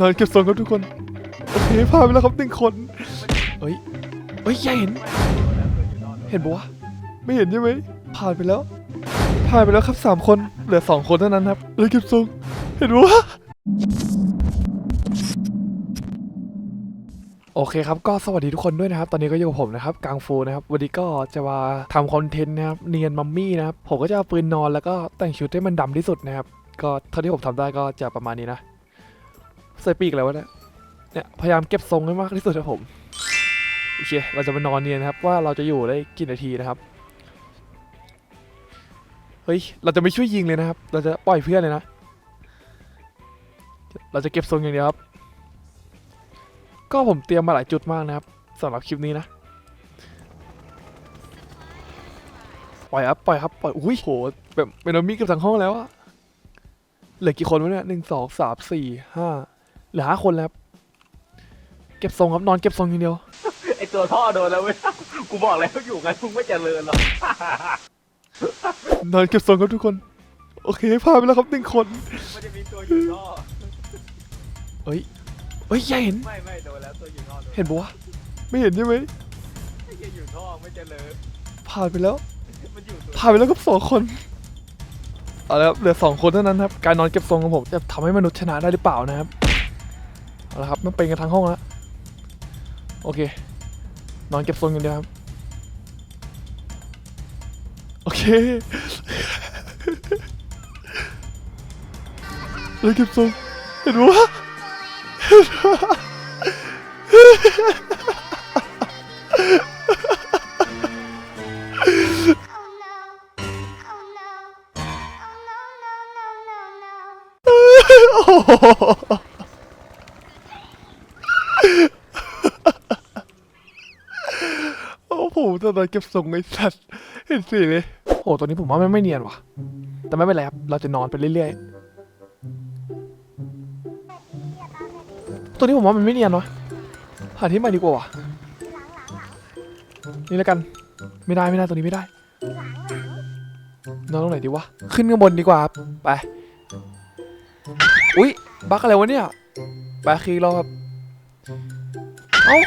นอนเก็บทรงครับทุกคน โอเคพาไปแล้วครับหนึ่งคนเฮ้ยเฮ้ยยาเห็น เห็นปะวะไม่เห็นใช่ไหมผ่านไปแล้ว ผ่านไปแล้วครับสามคน เหลือสองคนเท่านั้นครับเลยเก็บทรงเห็นปะวะโอเคครับก็สวัสดีทุกคนด้วยนะครับ ตอนนี้ก็อยู่กับผมนะครับกังฟูนะครับวันนี้ก็จะมาทำคอนเทนต์นะครับเนียนมัมมี่นะครับผมก็จะเอาปืนนอนแล้วก็แต่งชุดให้มันดำที่สุดนะครับก็เท่าที่ผมทำได้ก็จะประมาณนี้นะ ใส่ปีกอะไรวะเนี่ยเนี่ยพยายามเก็บทรงให้มากที่สุดครับผมโอเคเราจะมานอนเนียนนะครับ ว่าเราจะอยู่ได้กี่นาทีนะครับเฮ้ยเราจะไม่ช่วยยิงเลยนะครับ เราจะปล่อยเพื่อนเลยนะ เราจะเก็บทรงอย่างเดียวครับ ก็ผมเตรียมมาหลายจุดมากนะครับสำหรับคลิปนี้นะปล่อยครับปล่อยครับปล่อยอุ้ยโหแบบเป็นอมิเกับทั้งห้องแล้วอะเหลือกี่คนวะเนี่ยหนึ่งสองสามสี่ห้า เหลือห้าคนแล้วครับเก็บทรงครับนอนเก็บทรงอย่างเดียว ไอตัวท่อโดนแล้วเว้ย กูบอกแล้วอยู่กันมึงไม่เจริญหรอก นอนเก็บทรงครับทุกคน โอเคพาไปแล้วครับหนึ่งคนมันจะมีตัวอยู่ท่อเฮ้ยเฮ้ยยายเห็น ไม่ไม่โดนแล้วตัวอยู่ท่อโดนเห็นปะวะไม่เห็นใช่ไหมไอ้เหี้ยอยู่ท่อไม่เจริญ ผ่านไปแล้ว มันอยู่ตัวผ่านไปแล้วครับสองคนเอาละครับเหลือสองคนเท่านั้นครับการนอนเก็บทรงของผมจะทำให้มนุษย์ชนะได้หรือเปล่านะครับ เอาละครับมันเป็นกันทั้งห้องแล้วโอเคนอนเก็บทรงอย่างเดียวครับ โอเคเลยเก็บทรงเห็นปะวะ Oh no. Oh no. Oh no, no, no, no, no. โอ้ โหโอ้โหตอนนั้นเก็บทรงไอ้สัตว์เห็นสิเลยโอ้ตัวนี้ผมว่ามันไม่เนียนว่ะ แต่ไม่เป็นไรครับ เราจะนอนไปเรื่อยๆ ตัวนี้ผมว่ามันไม่เนียนวะหาที่ใหม่ดีกว่าว่ะนี่แล้วกัน ไม่ได้ไม่ได้ตัวนี้ไม่ได้ นอนตรงไหนดีวะ ขึ้นข้างบนดีกว่าครับไป อุ๊ยบักอะไรวะเนี่ย ไปคีย์รอครับเอ้า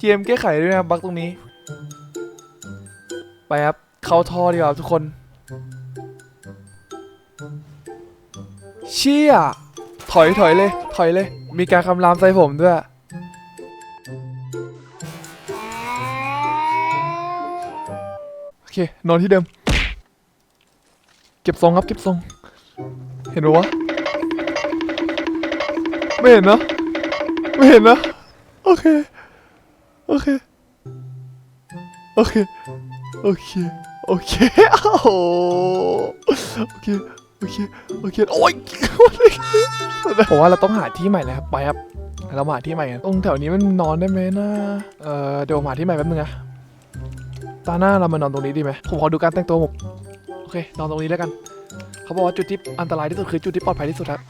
GM แก้ไขด้วยนะบบักตรงนี้ ไปครับ เข้าท่อดีกว่าทุกคน เชี่ย ถอยถอยเลย ถอยเลย มีการคำรามใส่ผมด้วย โอเค นอนที่เดิม เก็บทรงครับ เก็บทรง เห็นปะวะ ไม่เห็นนะ ไม่เห็นนะ โอเค โอเค โอเค โอเค โอเค โอ้โหโอเค โอเค โอเค โอ้ยผมว่าเราต้องหาที่ใหม่แล้วครับ ไปครับ เรามาหาที่ใหม่กัน ตรงแถวนี้มันนอนได้ไหมนะเอ่อเดี๋ยวผมหาที่ใหม่แป๊บนึงนะตาหน้าเรามานอนตรงนี้ดีไหมผมขอดูการแต่งตัวผมโอเคนอนตรงนี้แล้วกัน เขาบอกว่าจุดที่อันตรายที่สุดคือจุดที่ปลอดภัยที่สุดครับ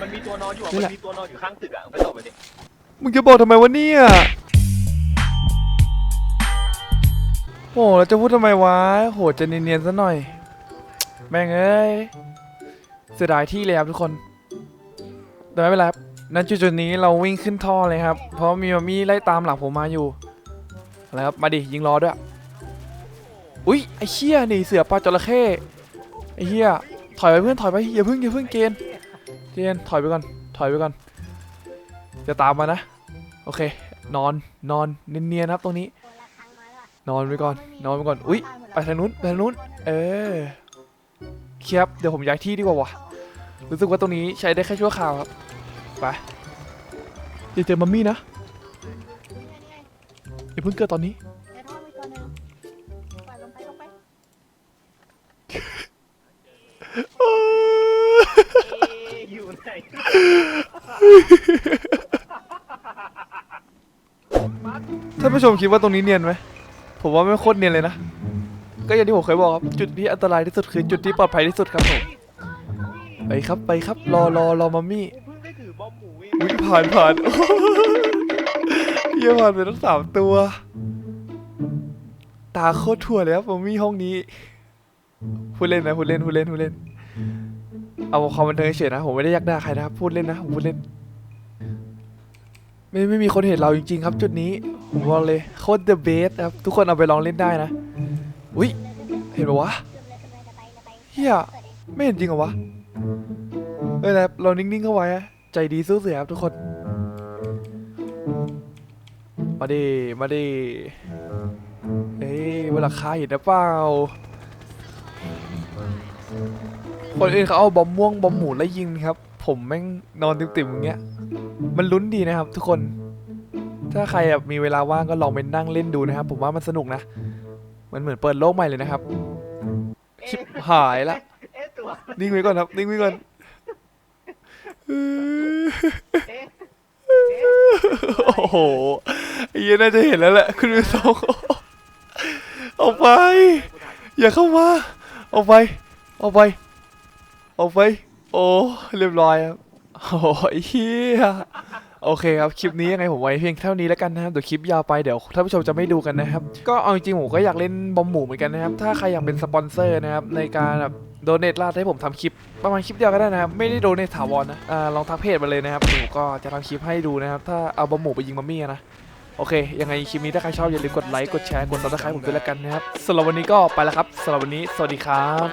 มันมีตัวนอนอยู่อะนี่มันแหละมีตัวนอนอยู่ข้างตึกอะไปต่อไปดิมึงจะบอกทำไมวะเนี่ย โอ้เราจะพูดทำไมวะโหจะเนียนๆซะหน่อย แม่งเอ้ยเสียดายที่เลยครับทุกคนแต่ไม่เป็นไรครับณจุดๆนี้เราวิ่งขึ้นท่อเลยครับ เพราะมีมามี่ไล่ตามหลังผมมาอยู่อะไรครับมาดิยิงรอด้วยอุ๊ยไอ้เชี่ยนี่เสือปลาจระเข้ไอ้เหี้ยถอยไปเพื่อนถอยไปอย่าเพิ่งอย่าเพิ่งเกณฑ์เกณฑ์ถอยไปก่อนถอยไปก่อนจะตามมานะ โอเค นอนนอนเนียนๆครับตรงนี้ นอนไปก่อน นอนไปก่อน อุ๊ยไปทางนู้นไปทางนู้น เออเคียบเดี๋ยวผมย้ายที่ดีกว่าวะรู้สึกว่าตรงนี้ใช้ได้แค่ชั่วคราวครับ ไปอย่าเจอมัมมี่นะอย่าเพิ่งเกิดตอนนี้ในท่อมีตัวหนึ่งปล่อยลงไปลงไปเอ๊ะอยู่ไหนท่านผู้ชมคิดว่าตรงนี้เนียนไหม ผมว่าไม่โคตรเนียนเลยนะ ก็อย่างที่ผมเคยบอกครับจุดที่อันตรายที่สุดคือจุดที่ปลอดภัยที่สุดครับผม ไปครับไปครับ รอรอรอมัมมี่เพิ่งได้ถือบอมหมูเองอุ้ยผ่านผ่านเยี่ยผ่านไปทั้งสามตัว ตาโคตรทั่วเลยครับผมมี่ห้องนี้พูดเล่นนะพูดเล่นพูดเล่นพูดเล่น เอาความบันเทิงเฉยนะผมไม่ได้ยักหน้าใครนะครับพูดเล่นนะผมพูดเล่น ไม่ไม่มีคนเห็นเราจริง ๆ ครับ จุดนี้ ผมบอกเลยโคตร the best ครับทุกคนเอาไปลองเล่นได้นะอุ้ยเห็นปะวะเฮียไม่เห็นจริงเหรอวะเอ้ยแต่เรานิ่งๆเข้าไว้อะใจดีสู้เสือครับทุกคน มาดิมาดิเอ้ยเวลาคาเห็นนะเปล่าคนอื่นเขาเอาบอมม่วงบอมหมูแล้วยิงครับ ผมแม่งนอนติ่มๆอย่างเงี้ย มันลุ้นดีนะครับทุกคน ถ้าใครมีเวลาว่างก็ลองไปนั่งเล่นดูนะครับ ผมว่ามันสนุกนะ มันเหมือนเปิดโลกใหม่เลยนะครับ ชิบหายละ เอ๊ะตัว นิ่งไว้ก่อนครับ นิ่งไว้ก่อนเออเอ๊ะโอ้โหไอ้เหี้ยน่าจะเห็นแล้วแหละคุณผู้ชมเอาไปอย่าเข้ามาเอาไปเอาไปเอาไป โอ้ เรียบร้อยครับ โอ้ยเฮีย โอเคครับ คลิปนี้ยังไงผมไว้เพียงเท่านี้แล้วกันนะครับเดี๋ยวคลิปยาวไปเดี๋ยวท่านผู้ชมจะไม่ดูกันนะครับ ก็เอาจริงๆผมก็อยากเล่นบอมหมูเหมือนกันนะครับ ถ้าใครอยากเป็นสปอนเซอร์นะครับในการแบบโดเนทลาดให้ผมทำคลิป ประมาณคลิปเดียวก็ได้นะครับ ไม่ได้โดเนทถาวรนะอ่าลองทักเพจมาเลยนะครับผมก็จะทำคลิปให้ดูนะครับ ถ้าเอาบอมหมูไปยิงมัมมี่นะ โอเค ยังไงคลิปนี้ถ้าใครชอบอย่าลืมกดไลค์ กดแชร์ กดซับสไครต์ผมด้วยแล้วกันนะครับสำหรับวันนี้ก็ไปแล้วครับสำหรับวันนี้ สวัสดีครับ